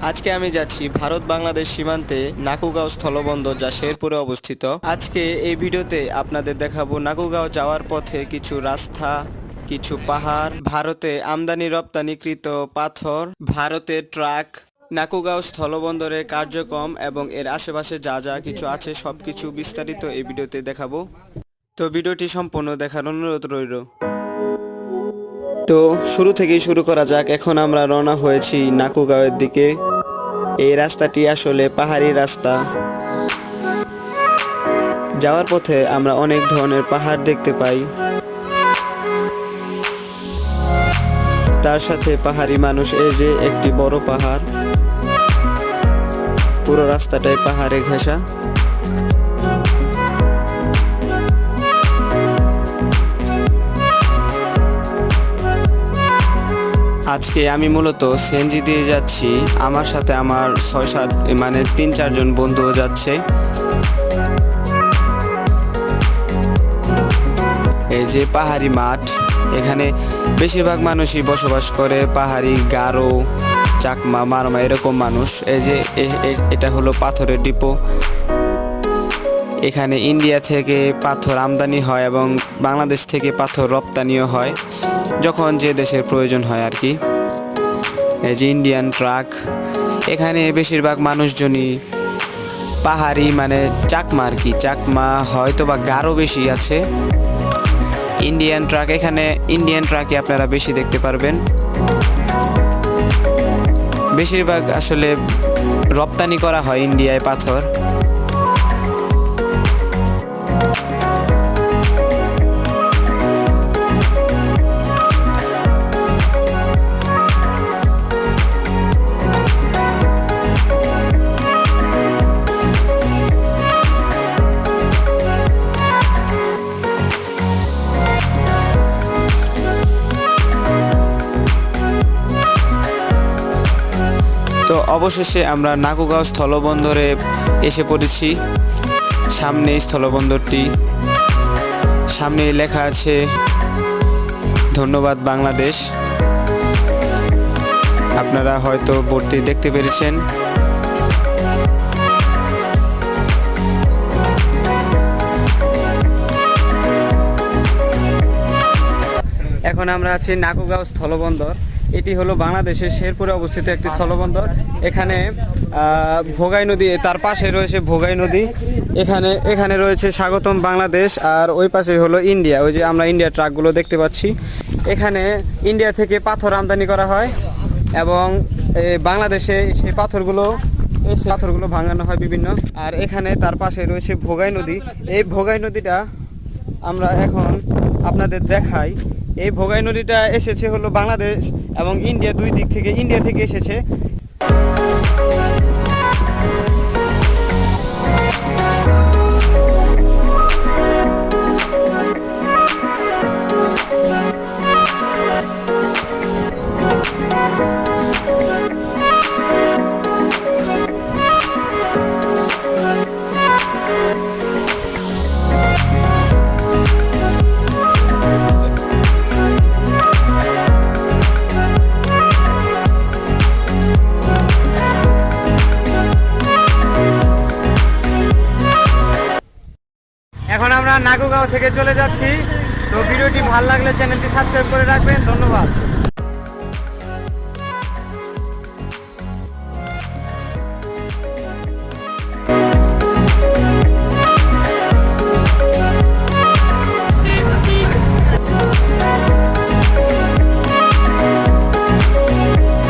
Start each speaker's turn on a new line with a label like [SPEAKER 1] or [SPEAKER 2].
[SPEAKER 1] আজকে আমি যাচ্ছি ভারত বাংলাদেশ সীমান্তে নাকুগাঁও স্থলবন্দর যা শেরপুরে অবস্থিত। আজকে এই ভিডিওতে আপনাদের দেখাবো নাকুগাঁও যাওয়ার পথে কিছু রাস্তা, কিছু পাহাড়, ভারতে আমদানি রপ্তানিকৃত পাথর ভারতের ট্রাক, নাকুগাঁও স্থলবন্দরের কার্যক্রম এবং এর আশেপাশে যা যা কিছু আছে সবকিছু বিস্তারিত এই ভিডিওতে দেখাবো। তো ভিডিওটি সম্পূর্ণ দেখার অনুরোধ রইল। তো শুরু থেকেই শুরু করা যাক। এখন আমরা রওনা হয়েছি নাকুগাঁওয়ের দিকে। এই রাস্তাটি আসলে পাহাড়ি রাস্তা। যাওয়ার পথে আমরা অনেক ধরনের পাহাড় দেখতে পাই। তার সাথে পাহাড়ি মানুষ, এই যে একটি বড় পাহাড়। পুরো রাস্তাটাই পাহাড়ে ঘেঁষা। আজকে আমি মূলত সিএনজি দিয়ে যাচ্ছি। আমার সাথে আমার ছয় সাত মানে তিন চারজন বন্ধুও যাচ্ছে। এই যে পাহাড়ি মাঠ, এখানে বেশিরভাগ মানুষই বসবাস করে। পাহাড়ি, গারো, চাকমা, মারমা, এরকম মানুষ। এই যে এটা হলো পাথরের ডিপো। এখানে ইন্ডিয়া থেকে পাথর আমদানি হয় এবং বাংলাদেশ থেকে পাথর রপ্তানিও হয়, যখন যে দেশের প্রয়োজন হয় আর কি। এই যে ইন্ডিয়ান ট্রাক এখানে বেশিরভাগ মানুষজনই পাহাড়ি মানে চাকমা আর কি। চাকমা হয়তো বা গাঢ় বেশি আছে। ইন্ডিয়ান ট্রাক এখানে ইন্ডিয়ান ট্রাকই আপনারা বেশি দেখতে পারবেন। বেশিরভাগ আসলে রপ্তানি করা হয় ইন্ডিয়ায় পাথর। তো অবশেষে আমরা নাকুগাঁও স্থলবন্দরে এসে পড়েছি। সামনে স্থলবন্দরটি, সামনে লেখা আছে, ধন্যবাদ বাংলাদেশ। আপনারা হয়তো বোর্ডটি দেখতে পেরেছেন। এখন আমরা আছি নাকুগাঁও স্থলবন্দর। এটি হলো বাংলাদেশের শেরপুরে অবস্থিত একটি স্থলবন্দর। এখানে ভোগাই নদী, তার পাশে রয়েছে ভোগাই নদী। এখানে এখানে রয়েছে স্বাগতম বাংলাদেশ আর ওই পাশে হলো ইন্ডিয়া। ওই যে আমরা ইন্ডিয়া ট্রাকগুলো দেখতে পাচ্ছি। এখানে ইন্ডিয়া থেকে পাথর আমদানি করা হয় এবং বাংলাদেশে সেই পাথরগুলো এই পাথরগুলো ভাঙানো হয় বিভিন্ন। আর এখানে তার পাশে রয়েছে ভোগাই নদী। এই ভোগাই নদীটা আমরা এখন আপনাদের দেখাই। এই ভোগাই নদীটা এসেছে হলো বাংলাদেশ এবং ইন্ডিয়া দুই দিক থেকে ইন্ডিয়া থেকে এসেছে। এখন আমরা নাগুগাঁও থেকে চলে যাচ্ছি। তো ভিডিওটি ভালো লাগলে চ্যানেলটি সাবস্ক্রাইব করে রাখবেন। ধন্যবাদ।